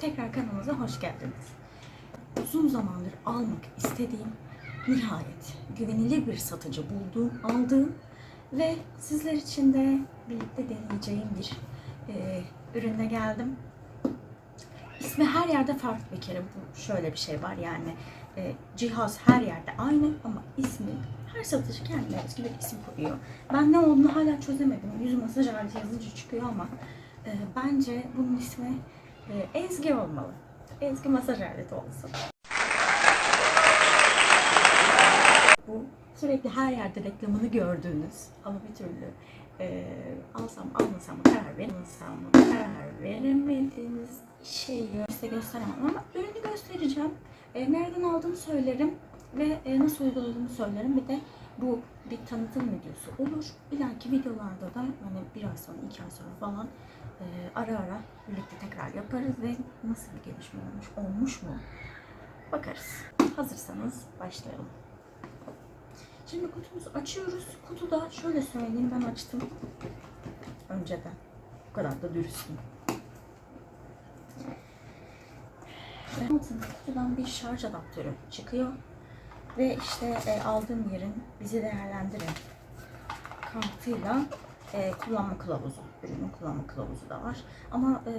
Tekrar kanalımıza hoş geldiniz. Uzun zamandır almak istediğim nihayet güvenilir bir satıcı bulduğum, aldığım ve sizler için de birlikte deneyeceğim bir e, ürüne geldim. İsmi her yerde farklı bir kere. Bu şöyle bir şey var yani e, cihaz her yerde aynı ama ismi her satıcı kendine özgü bir isim koyuyor. Ben ne olduğunu hala çözemedim. Yüz masaj aleti yazınca çıkıyor ama e, bence bunun ismi e, Ezgi olmalı. Ezgi masaj aleti olsun. Bu sürekli her yerde reklamını gördüğünüz ama bir türlü e, alsam almasam karar mı karar veremediğiniz şeyi size gösteremem ama ürünü göstereceğim. E, nereden aldığımı söylerim ve e, nasıl uyguladığımı söylerim. Bir de bu bir tanıtım videosu olur. İleriki videolarda da hani bir ay sonra, iki ay sonra falan e, ara ara birlikte tekrar yaparız ve nasıl bir gelişme olmuş, olmuş mu bakarız. Hazırsanız başlayalım. Şimdi kutumuzu açıyoruz. Kutuda şöyle söyleyeyim ben açtım önceden. Bu kadar da dürüstüm. Altında kutudan bir şarj adaptörü çıkıyor. Ve işte e, aldığım yerin bizi değerlendirin kartıyla e, kullanma kılavuzu, ürünün kullanma kılavuzu da var. Ama e,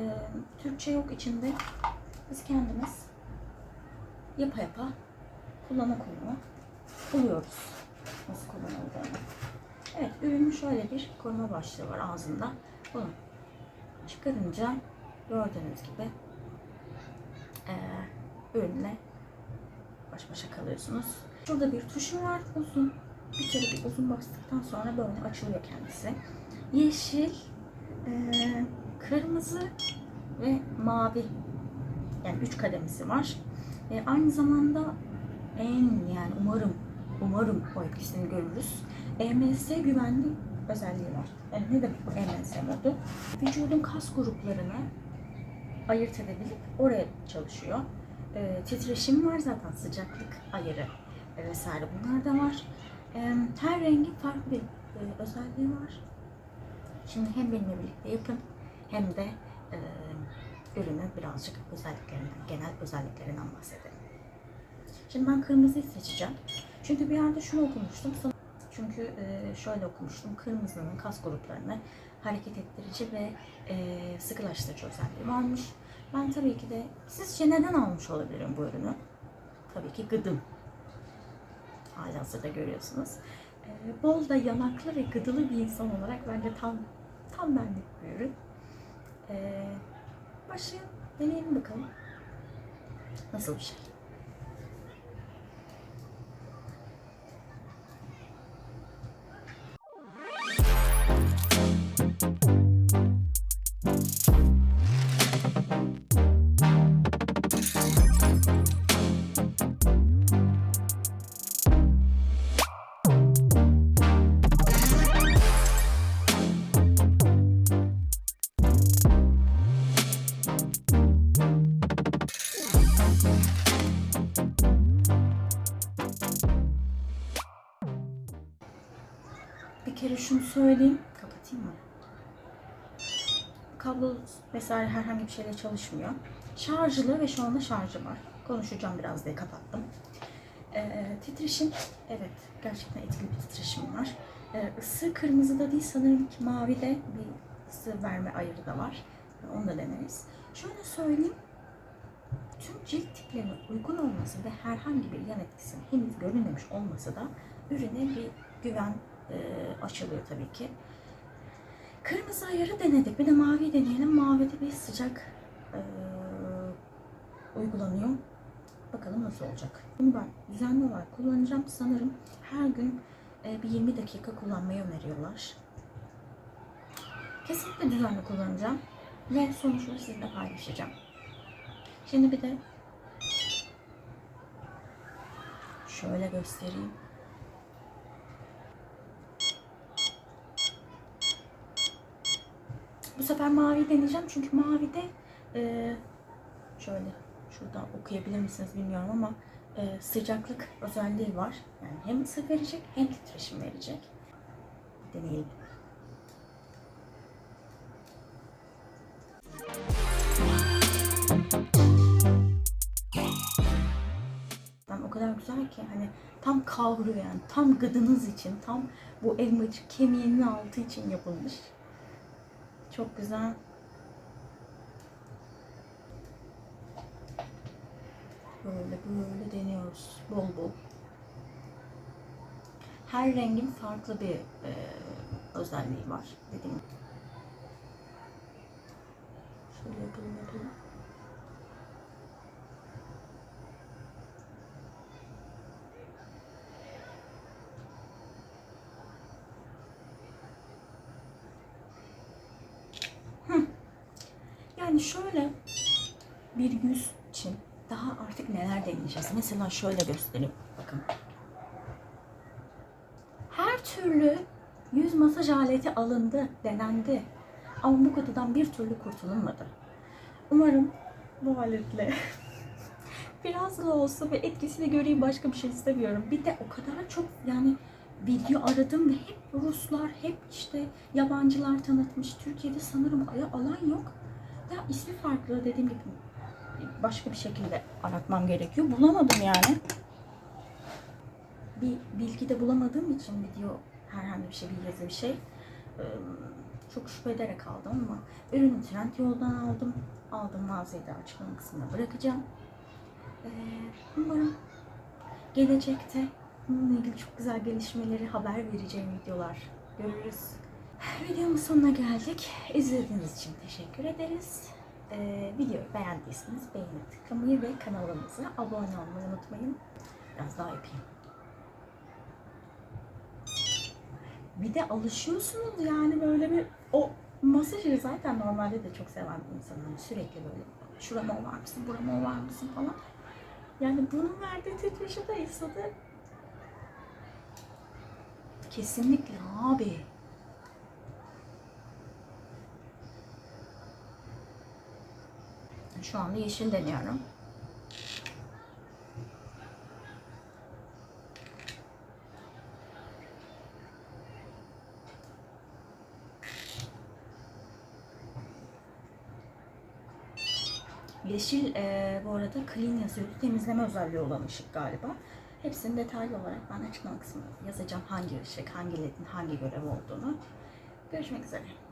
Türkçe yok içinde. Biz kendimiz yapa yapa kullana kullana buluyoruz nasıl kullanıldığını. Evet, ürünün şöyle bir koruma başlığı var ağzında. Bunu çıkarınca gördüğünüz gibi e, ürünle baş başa kalıyorsunuz. Şurada bir tuşu var uzun. Bir kere bir uzun bastıktan sonra böyle açılıyor kendisi. Yeşil, e, kırmızı ve mavi yani üç kademesi var. E, aynı zamanda en yani umarım umarım o etkisini görürüz. EMS güvenli özelliği var. Yani ne demek bu EMS modu? Vücudun kas gruplarını ayırt edebilip oraya çalışıyor. E, titreşim var zaten sıcaklık ayarı e, vesaire bunlar da var. E, her rengin farklı bir e, özelliği var. Şimdi hem benimle birlikte yapın hem de e, ürünün birazcık özelliklerinden, genel özelliklerinden bahsedelim. Şimdi ben kırmızıyı seçeceğim. Çünkü bir yerde şunu okumuştum. Çünkü e, şöyle okumuştum. Kırmızının kas gruplarını hareket ettirici ve e, sıkılaştırıcı özelliği varmış. Ben tabii ki de sizce neden almış olabilirim bu ürünü? Tabii ki gıdım. Halihazırda görüyorsunuz. E, bol da yanaklı ve gıdılı bir insan olarak bence tam tam benlik bir ürün. E, başlayalım. Deneyelim bakalım. Nasıl bir şey? Kere şunu söyleyeyim. Kapatayım mı? Kablo vesaire herhangi bir şeyle çalışmıyor. Şarjlı ve şu anda şarjı var. Konuşacağım biraz diye kapattım. Ee, titreşim, evet gerçekten etkili bir titreşim var. Ee, ısı kırmızıda değil sanırım ki mavide bir ısı verme ayarı da var. Onu da deneriz. Şöyle söyleyeyim. Tüm cilt tiplerine uygun olması ve herhangi bir yan etkisinin henüz görülmemiş olması da ürüne bir güven e, açılıyor tabii ki. Kırmızı ayarı denedik. Bir de mavi deneyelim. Mavide bir sıcak e, uygulanıyor. Bakalım nasıl olacak. Bunu ben düzenli olarak kullanacağım. Sanırım her gün e, bir 20 dakika kullanmayı öneriyorlar. Kesinlikle düzenli kullanacağım. Ve sonuçları sizinle paylaşacağım. Şimdi bir de şöyle göstereyim. Bu sefer mavi deneyeceğim çünkü mavide e, şöyle şuradan okuyabilir misiniz bilmiyorum ama e, sıcaklık özelliği var. Yani hem ısı verecek hem titreşim verecek. Deneyelim. Yani o kadar güzel ki hani tam kavruyor yani tam gıdınız için tam bu elmacık kemiğinin altı için yapılmış. Çok güzel. Böyle böyle deniyoruz bol bol. Her rengin farklı bir e, özelliği var dediğim. Şöyle yapalım yapalım. Yani şöyle bir yüz için daha artık neler deneyeceğiz. Mesela şöyle göstereyim. Bakın. Her türlü yüz masaj aleti alındı, denendi. Ama bu kadıdan bir türlü kurtulunmadı. Umarım bu aletle biraz da olsa ve etkisini göreyim başka bir şey istemiyorum. Bir de o kadar çok yani video aradım ve hep Ruslar, hep işte yabancılar tanıtmış. Türkiye'de sanırım alan yok. Ya ismi farklı dediğim gibi başka bir şekilde aratmam gerekiyor. Bulamadım yani. Bir bilgi de bulamadığım için video herhangi bir şey, bir yazı bir şey eee, çok şüphe ederek aldım ama ürünü Trendyol'dan aldım. Aldığım mağazayı da açıklama kısmına bırakacağım. Eee, umarım gelecekte bununla ilgili çok güzel gelişmeleri haber vereceğim videolar görürüz. Videomun sonuna geldik. İzlediğiniz için teşekkür ederiz. Ee, videoyu beğendiyseniz beğeni tıklamayı ve kanalımıza abone olmayı unutmayın. Biraz daha yapayım. Bir de alışıyorsunuz yani böyle bir o masajı zaten normalde de çok seven insanım. Sürekli böyle şurama var mısın, burama var mısın falan. Yani bunun verdiği titreşim de insanı kesinlikle abi. Şu anda yeşil deniyorum. Yeşil e, bu arada clean yazıyordu. Temizleme özelliği olan ışık galiba. Hepsini detaylı olarak ben açıklama kısmına yazacağım hangi ışık, hangi ledin hangi görev olduğunu. Görüşmek üzere.